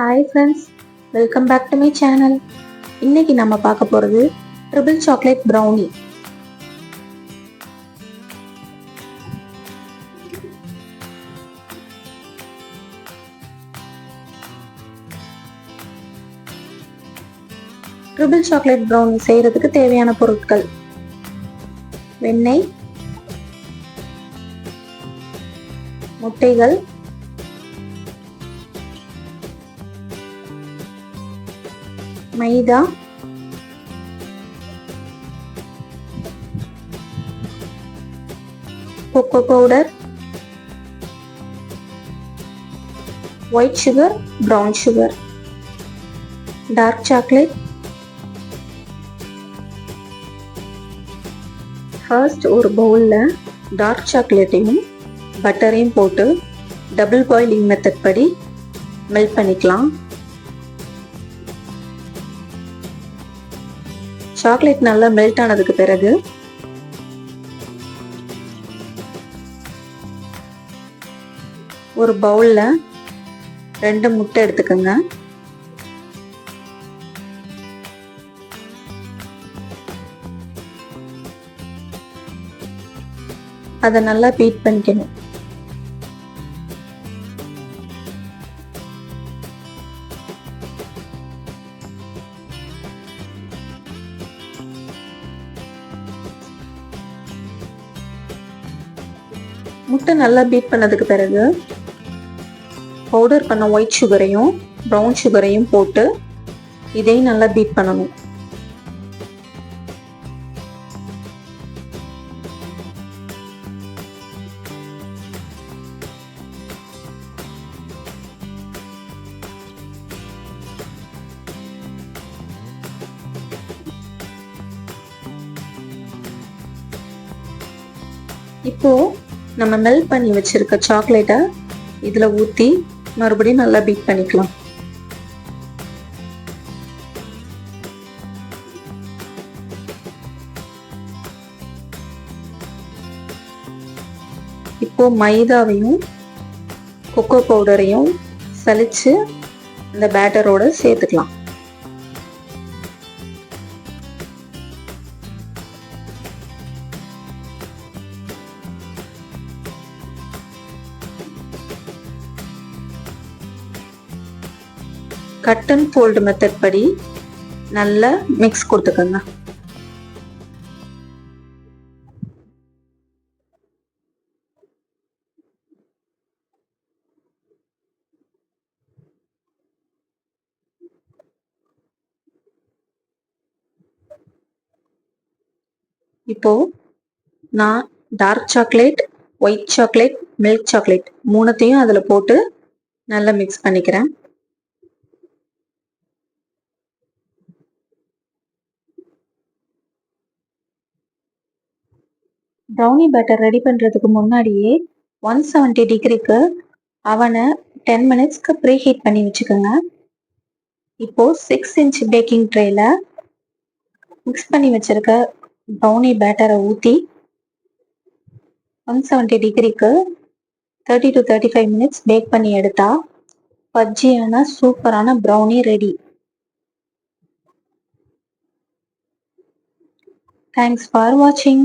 Hi friends welcome back to my channel இன்னைக்கு நம்ம பார்க்க போகிறது triple chocolate brownie triple chocolate brownie செய்கிறதுக்கு தேவையான பொருட்கள். வெண்ணெய் முட்டைகள் மைதா. Cocoa powder white sugar brown sugar dark chocolate first ஒரு பவுலில் டார்க் சாக்லேட்டையும் பட்டரையும் போட்டு டபுள் பாயிலிங் மெத்தட் படி மெல்ட் பண்ணிக்கலாம். சாக்லேட் நல்லா மெல்ட் ஆனதுக்கு பிறகு ஒரு பவுல்ல ரெண்டு முட்டை எடுத்துக்கோங்க. அதை நல்லா பீட் பண்ணிக்கணும். முட்டை நல்லா பீட் பண்ணதுக்கு பிறகு பவுடர் பண்ண ஒயிட் சுகரையும் ப்ரௌன் சுகரையும் போட்டு இதையும் நல்லா பீட் பண்ணணும். இப்போ நம்ம மெல்ட் பண்ணி வச்சுருக்க சாக்லேட்டை இதில் ஊற்றி மறுபடியும் நல்லா பீட் பண்ணிக்கலாம். இப்போ மைதாவையும் கொக்கோ பவுடரையும் சலிச்சு இந்த பேட்டரோட சேர்த்துக்கலாம். கட் அண்ட் ஃபோல்டு மெத்தட் படி நல்லா மிக்ஸ் கொடுத்துக்கோங்க. இப்போ நான் dark chocolate white chocolate milk chocolate மூணுத்தையும் அதில் போட்டு நல்லா மிக்ஸ் பண்ணிக்கிறேன். ப்ரௌனி பேட்டர் ரெடி பண்ணுறதுக்கு முன்னாடியே ஒன் செவன்ட்டி டிகிரிக்கு அவனை டென் மினிட்ஸ்க்கு ப்ரீ ஹீட் பண்ணி வச்சுக்கோங்க. இப்போ சிக்ஸ் இன்ச் பேக்கிங் ட்ரேயில் மிக்ஸ் பண்ணி வச்சுருக்க ப்ரௌனி பேட்டரை ஊற்றி ஒன் செவன்ட்டி டிகிரிக்கு thirty to thirty five minutes bake பண்ணி எடுத்தா பஜ்ஜியான சூப்பரான ப்ரௌனி ரெடி தேங்க்ஸ் ஃபார் வாட்சிங்